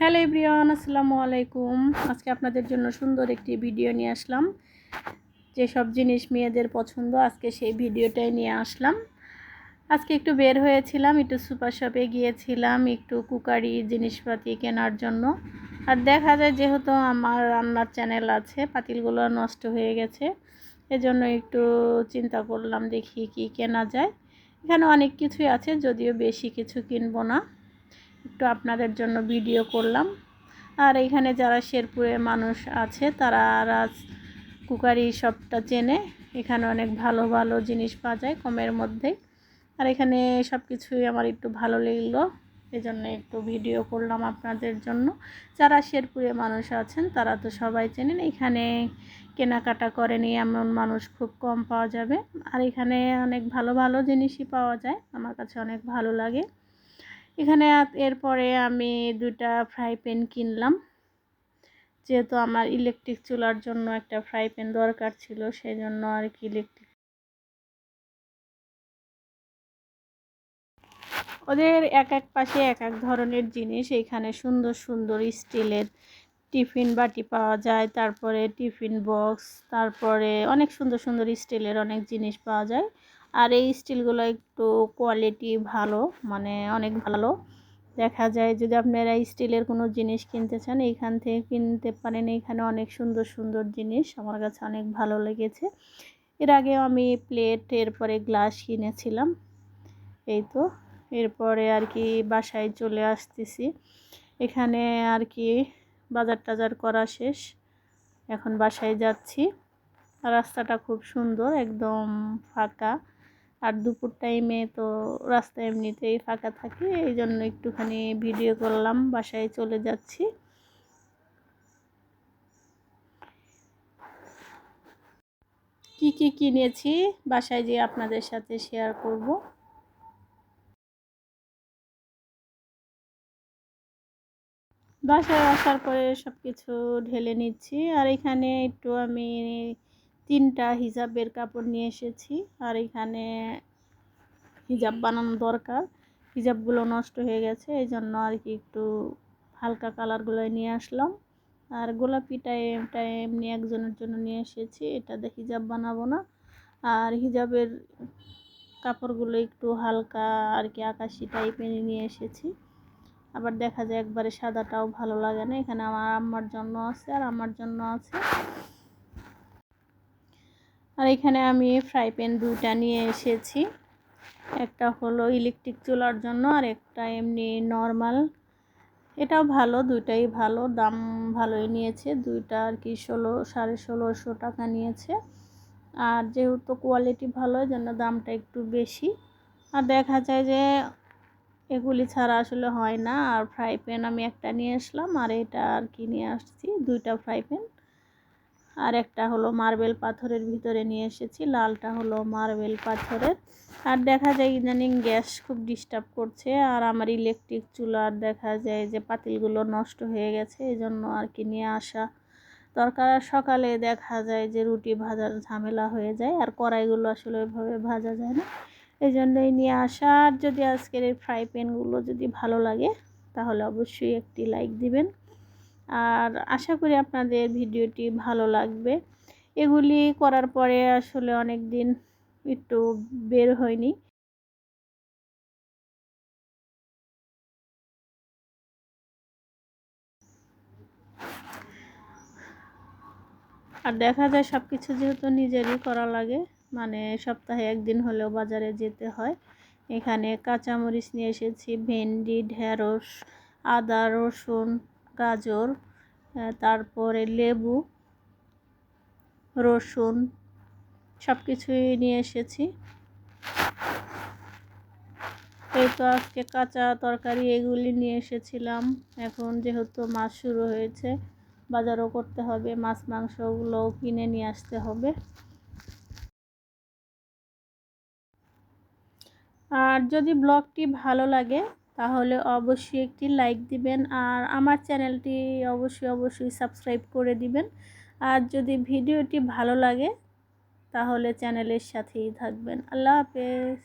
Hello everyone, আসসালামু আলাইকুম। আজকে আপনাদের জন্য সুন্দর একটি ভিডিও নিয়ে আসলাম। যেসব জিনিস মেয়েদের পছন্দ, আজকে সেই ভিডিওটাই নিয়ে আসলাম। আজকে একটু বের হয়েছিলাম, একটু সুপার শপে গিয়েছিলাম, একটু কুকারি জিনিসপাতি কেনার জন্য। আর দেখা যায় যেহেতু আমার রান্নার চ্যানেল আছে, পাতিলগুলো নষ্ট হয়ে গেছে, এজন্য একটু চিন্তা করলাম দেখি কি কেনা যায়। এখানে অনেক কিছুই আছে, যদিও বেশি কিছু কিনবো না। একটু আপনাদের জন্য ভিডিও করলাম। আর এখানে যারা শেরপুরে মানুষ আছে, তারা রাজ কুকারি সবটা চেনে। এখানে অনেক ভালো ভালো জিনিস পাওয়া যায় কমের মধ্যে। আর এখানে সব কিছুই আমার একটু ভালো লাগল এই জন্য একটু ভিডিও করলাম আপনাদের জন্য। যারা শেরপুরে মানুষ আছেন, তারা তো সবাই চেনেন, এখানে কেনাকাটা করেনি এমন মানুষ খুব কম পাওয়া যাবে। আর এখানে অনেক ভালো ভালো জিনিসই পাওয়া যায়, আমার কাছে অনেক ভালো লাগে। এখানে এরপরে আমি দুটা ফ্রাই প্যান কিনলাম। যেহেতু আমার ইলেকট্রিক চুলার জন্য একটা ফ্রাই প্যান দরকার ছিল সেই জন্য আর কি ইলেকট্রিক ওদের এক এক পাশে এক এক ধরনের জিনিস। এখানে সুন্দর সুন্দর স্টিলের টিফিন বাটি পাওয়া যায়, তারপরে টিফিন বক্স, তারপরে অনেক সুন্দর সুন্দর স্টিলের অনেক জিনিস পাওয়া যায়। আর এই স্টিলগুলো একটু কোয়ালিটি ভালো মানে অনেক ভালো। দেখা যায় যদি আপনারা স্টিলের কোনো জিনিস কিনতে চান এইখান থেকে কিনতে পারেন। এখানে অনেক সুন্দর সুন্দর জিনিস আমার কাছে অনেক ভালো লেগেছে। এর আগে আমি প্লেট এরপরে গ্লাস কিনেছিলাম। এই তো, এরপরে আর কি বাসায় চলে আসতেছি। এখানে আর কি বাজার টাজার করা শেষ। এখন বাসায় যাচ্ছি। রাস্তাটা খুব সুন্দর, একদম ফাঁকা। আর দুপুর টাইমে তো রাস্তা এমনিতেই ফাঁকা থাকে, এই জন্য একটুখানি ভিডিও করলাম, বাসায় চলে যাচ্ছি। কি কি কিনেছি, বাসায় যেয়ে আপনাদের সাথে শেয়ার করব। বাসায় আসার পরে সব কিছু ঢেলে নিচ্ছি, আর এখানে একটু আমি তিনটা হিজাবের কাপড় নিয়ে এসেছি আর এখানে হিজাব বানানো দরকার। হিজাবগুলো নষ্ট হয়ে গেছে এই জন্য আর কি একটু হালকা কালারগুলো নিয়ে আসলাম। আর গোলাপিটা এটা এমনি একজনের জন্য নিয়ে এসেছি এটাতে হিজাব বানাবো না। আর হিজাবের কাপড়গুলো একটু হালকা আর কি আকাশি টাইপের নিয়ে এসেছি। আবার দেখা যায় একবারে সাদাটাও ভালো লাগে না, এখানে আমার আম্মার জন্য আছে আর আমার জন্য আছে। আর এখানে আমি ফ্রাই প্যান দুটা নিয়ে এসেছি। একটা হলো ইলেকট্রিক চুলার জন্য আর একটা এমনি নর্মাল। এটাও ভালো, দুইটাই ভালো, দাম ভালোই নিয়েছে। দুইটা আর কি ষোলো, সাড়ে ষোলোশো টাকা নিয়েছে। আর যেহেতু কোয়ালিটি ভালো জন্য দামটা একটু বেশি। আর দেখা যায় যে এগুলি ছাড়া আসলে হয় না। আর ফ্রাই প্যান আমি একটা নিয়ে আসলাম আর এটা আর কি নিয়ে আসছি, দুইটা ফ্রাই প্যান। আর একটা হলো মার্বেল পাথরের ভিতরে নিয়ে এসেছি, লালটা হলো মার্বেল পাথরের। আর দেখা যায় ইদানিং গ্যাস খুব ডিস্টার্ব করছে, আর আমার ইলেকট্রিক চুলার দেখা যায় যে পাতিলগুলো নষ্ট হয়ে গেছে এই জন্য আর কি নিয়ে আসা দরকার। সকালে দেখা যায় যে রুটি ভাজার ঝামেলা হয়ে যায়, আর কড়াইগুলো আসলে ওইভাবে ভাজা যায় না এই জন্যই নিয়ে আসা। আর যদি আজকের এই ফ্রাই প্যানগুলো যদি ভালো লাগে, তাহলে অবশ্যই একটি লাইক দিবেন। আর আশা করি আপনাদের ভিডিওটি ভালো লাগবে। এগুলি করার পরে আসলে অনেক দিন একটু বের হয়নি। আর দেখা যায় সব কিছু যেহেতু নিজেরই করা লাগে মানে সপ্তাহে একদিন হলেও বাজারে যেতে হয়। এখানে কাঁচামরিচ নিয়ে এসেছি, ভেন্ডি, ঢেঁড়স, আদা, রসুন গাজর তারপরে লেবু, রসুন সব কিছুই নিয়ে এসেছি। এই তো আজকে কাঁচা তরকারি এগুলি নিয়ে এসেছিলাম। এখন যেহেতু মাছ শুরু হয়েছে, বাজারও করতে হবে, মাছ মাংসগুলোও কিনে নিয়ে আসতে হবে। আর যদি ব্লগটি ভালো লাগে তাহলে অবশ্যই একটি লাইক দিবেন আর আমার চ্যানেলটি অবশ্যই অবশ্যই সাবস্ক্রাইব করে দিবেন। আর যদি ভিডিওটি ভালো লাগে তাহলে চ্যানেলের সাথেই থাকবেন। আল্লাহ হাফেজ।